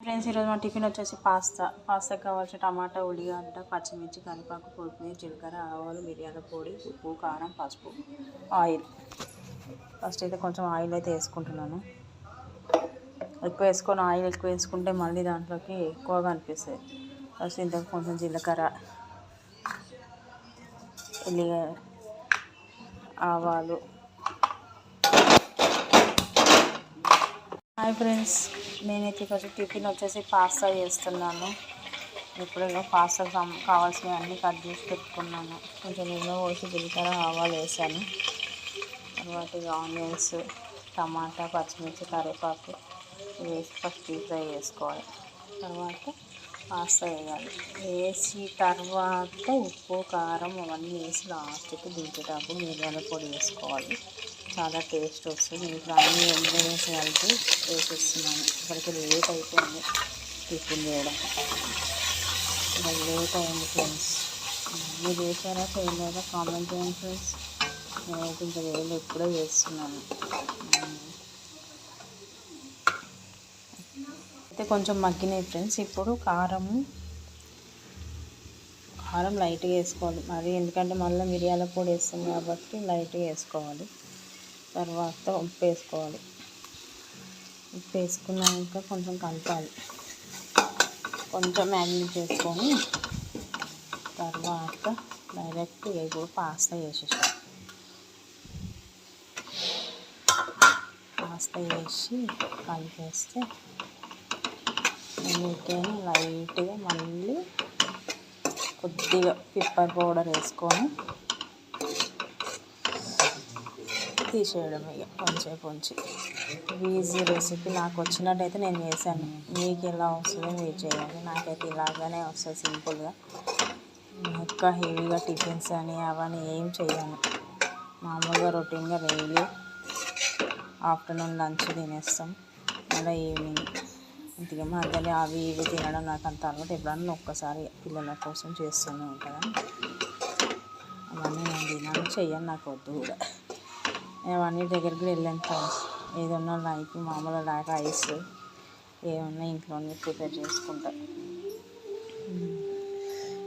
Friends ఈరోజు మా tiffin వచ్చేసి పాస్తా. పాస్తా కావాల్సిన టమాటా ఉల్లిగడ్డ పచ్చిమిర్చి కరివేపాకు కొత్తిమీర జీలకర్ర ఆవాలు మిరియాల పొడి ఉప్పు కారం పసుపు ఆయిల్. ఫస్ట్ అయితే కొంచెం ఆయిల్ అయితే వేసుకుంటున్నాను. ఎక్కువ వేసుకొని ఆయిల్ ఎక్కువ వేసుకుంటే మళ్ళీ దాంట్లోకి ఎక్కువగా అనిపిస్తుంది ఫస్ట్ ఇంత కొంచెం జీలకర్ర ఉల్లిగడ్డ ఆవాలు హాయ్ ఫ్రెండ్స్ నేనైతే కొంచెం టిఫిన్ వచ్చేసి పాస్తా చేస్తున్నాను. ఇప్పుడు పాస్తా కావాల్సినవి అన్నీ కట్ చేసి పెట్టుకున్నాను. కొంచెం నూనె పోసి జీలకర్ర ఆవాలు వేసాను. తర్వాత ఆనియన్స్ టమాటా పచ్చిమిర్చి కరివేపాకు వేసి ఫస్ట్ డీప్ ఫ్రై చేసుకోవాలి. తర్వాత పాస్తా వేయాలి. వేసి తర్వాత ఉప్పు కారం అవన్నీ వేసి లాస్ట్కి దించేటప్పుడు మిరియాల పొడి వేసుకోవాలి. చాలా టేస్ట్ వస్తుంది. ఇంట్లో అన్ని ఇంగ్రీడియంట్స్ కలిపి వేసేస్తున్నాను. ఇప్పటికి లేట్ అయిపోయింది టిఫిన్ చేయడం. ఇంకా లేట్ అయింది ఫ్రెండ్స్. మీరు చేశారా చేయలేదా? కామెంట్ చేయండి ఫ్రెండ్స్. నేనైతే ఇంకా వేలు ఎప్పుడో చేస్తున్నాను. అయితే కొంచెం మగ్గినాయి ఫ్రెండ్స్. ఇప్పుడు కారము కారం లైట్గా వేసుకోవాలి. మరి ఎందుకంటే మళ్ళీ మిరియాల పొడి వేస్తుంది కాబట్టి లైట్గా వేసుకోవాలి. తర్వాత ఉప్పు వేసుకోవాలి ఉప్పు వేసుకున్నాక కొంచెం కలపాలి. కొంచెం మ్యాగ్నెట్ చేసుకొని తర్వాత డైరెక్ట్ ఇప్పుడు పాస్తా వేసేసాం పాస్తా వేసి కలిపేస్తే నీట్గా లైట్గా మళ్ళీ కొద్దిగా పిప్పర్ పౌడర్ వేసుకొని తీసేయడం ఇక కొంచెం ఉంచి. ఈజీ రెసిపీ నాకు వచ్చినట్టయితే నేను చేశాను. మీకు ఎలా వస్తుందో మీరు చేయండి. నాకైతే ఇలాగానే వస్తుంది సింపుల్గా. ఎక్కువ హెవీగా టిఫిన్స్ అని అవన్నీ ఏం చేయను మామూలుగా రొటీన్గా డైలీ ఆఫ్టర్నూన్ లంచ్ తినేస్తాం. మళ్ళీ ఈవినింగ్. అందుకే మధ్యలో అవి ఇవి తినడం నాకు అంత అలవాటు ఎప్పుడన్నా ఒక్కసారి పిల్లల కోసం చేస్తూనే ఉంటాను. అవన్నీ నేను తినాలి చెయ్యను నాకు వద్దు కూడా. అవన్నీ దగ్గరికి వెళ్ళాను ఫ్రెండ్స్ ఏదన్నా లైక్ మామూలు ఐస్ ఏమన్నా ఇంట్లోనే ప్రిపేర్ చేసుకుంటా.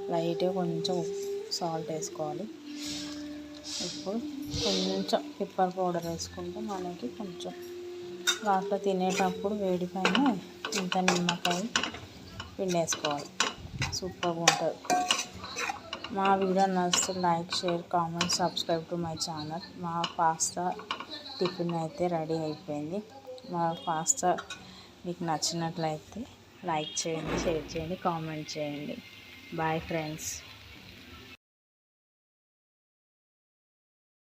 లైట్గా కొంచెం సాల్ట్ వేసుకోవాలి. ఇప్పుడు కొంచెం పిప్పర్ పౌడర్ వేసుకుంటే మనకి కొంచెం లాస్ట్లో తినేటప్పుడు వేడి పైన ఇంత నిమ్మకాయ పిండేసుకోవాలి. సూపర్గా ఉంటుంది. మా వీడియో నచ్చితే like share comment subscribe to my channel. మా పాస్తా టిఫిన్ అయితే రెడీ అయిపోయింది. మా పాస్తా మీకు నచ్చినట్లయితే లైక్ చేయండి షేర్ చేయండి కామెంట్ చేయండి. Bye friends.